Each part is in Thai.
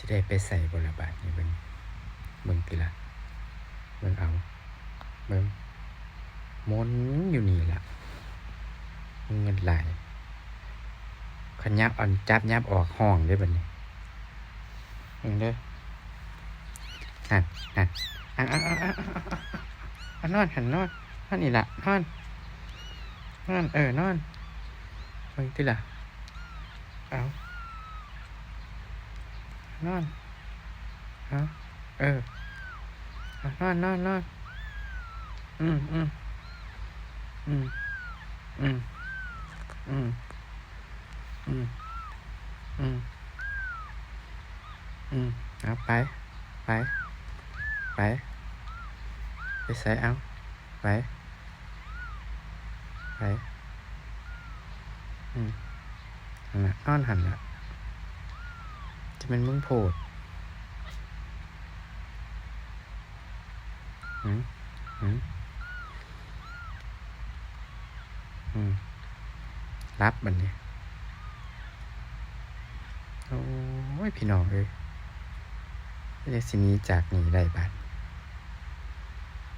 สิได้ไปใส่บละบาทนี่เบิ่งเบิ่งติละเบิ่งเอาเบิ่งมนอยู่นี่ละเงินไหลขยับอันจับยับออกห้องได้บัดนี้เองเด้อนั่นนั่นอะอะอะอะอะอะอะนอนหันนอนนอนนี่ล่ะนอนนอนเออนอนเบิ่งติละเอา นอนเอาเออนอนนอนนอนอืมอืมอืมอืมอืมอืมอืมอืมเอาไป ไป ไป ไปใส่เอาไป ไป อืมหันละนอนหันละ จะเป็นมึงโพดอืมอืมอืมรับบันเนี่ยโอ้ยพี่น้องเอ้ยไม่ได้สินี้จากหนีได้บาด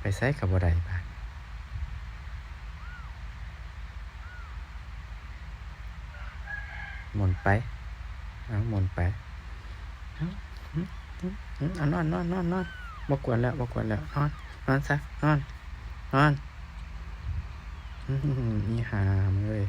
ไปใส่กับบ่ได้บาดหมุนไป เอาหมุนไป เอานอนนอนนอนนอนบกวนแล้วบกวนแล้วนอนนอนซะนอนนอนมนี่หามเลย